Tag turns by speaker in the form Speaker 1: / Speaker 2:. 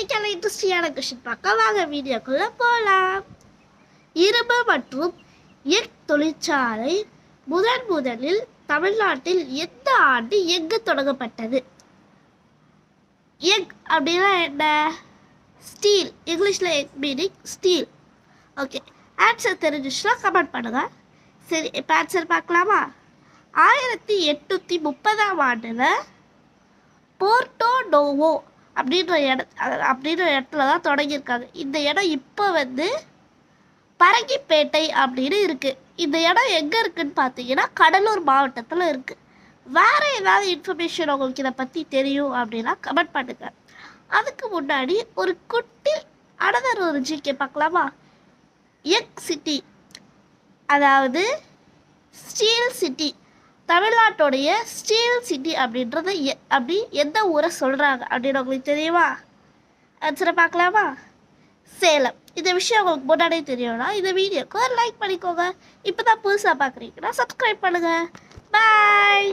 Speaker 1: இன்னைக்கான இன்ட்ரெஸ்டிங்கான கொஷின் பார்க்க வாங்க வீடியோக்குள்ளே போகலாம் இரும்பு மற்றும் எக் தொழிற்சாலை முதன் முதலில் தமிழ்நாட்டில் எந்த ஆண்டு எங்கு தொடங்கப்பட்டது? எக் அப்படின்னா என்ன? ஸ்டீல். இங்கிலீஷில் எக் மீனிங் ஸ்டீல் ஓகே ஆன்சர் தெரிஞ்சிச்சுன்னா கமெண்ட் பண்ணுங்கள் சரி இப்போ ஆன்சர் பார்க்கலாமா? ஆயிரத்தி எட்நூற்றி முப்பதாம் ஆண்டில் போர்ட்டோ நோவோ அப்படின்ற இட அப்படின்ற இடத்துல தான் தொடங்கியிருக்காங்க. இந்த இடம் இப்போ வந்து பரங்கிப்பேட்டை அப்படின்னு இருக்குது இந்த இடம் எங்கே இருக்குதுன்னு பார்த்தீங்கன்னா கடலூர் மாவட்டத்தில் இருக்குது வேறு ஏதாவது இன்ஃபர்மேஷன் உங்களுக்கு இதை பற்றி தெரியும் அப்படின்னா கமெண்ட் பண்ணுங்க. அதுக்கு முன்னாடி ஒரு குட்டி அனதர் ஒரு ஜிகே பார்க்கலாமா? எக் சிட்டி. அதாவது ஸ்டீல் சிட்டி. தமிழ்நாட்டுடைய ஸ்டீல் சிட்டி அப்படின்றத எ- அப்படி எந்த ஊரை சொல்கிறாங்க அப்படின்னு உங்களுக்கு தெரியுமா? ஆன்சரை பார்க்கலாமா? சேலம். இந்த விஷயம் உங்களுக்கு முன்னாடியே தெரியும்னா இந்த வீடியோக்கு ஒரு லைக் பண்ணிக்கோங்க. இப்போ தான் புதுசாக பார்க்குறீங்கன்னா சப்ஸ்கிரைப் பண்ணுங்கள் பாய்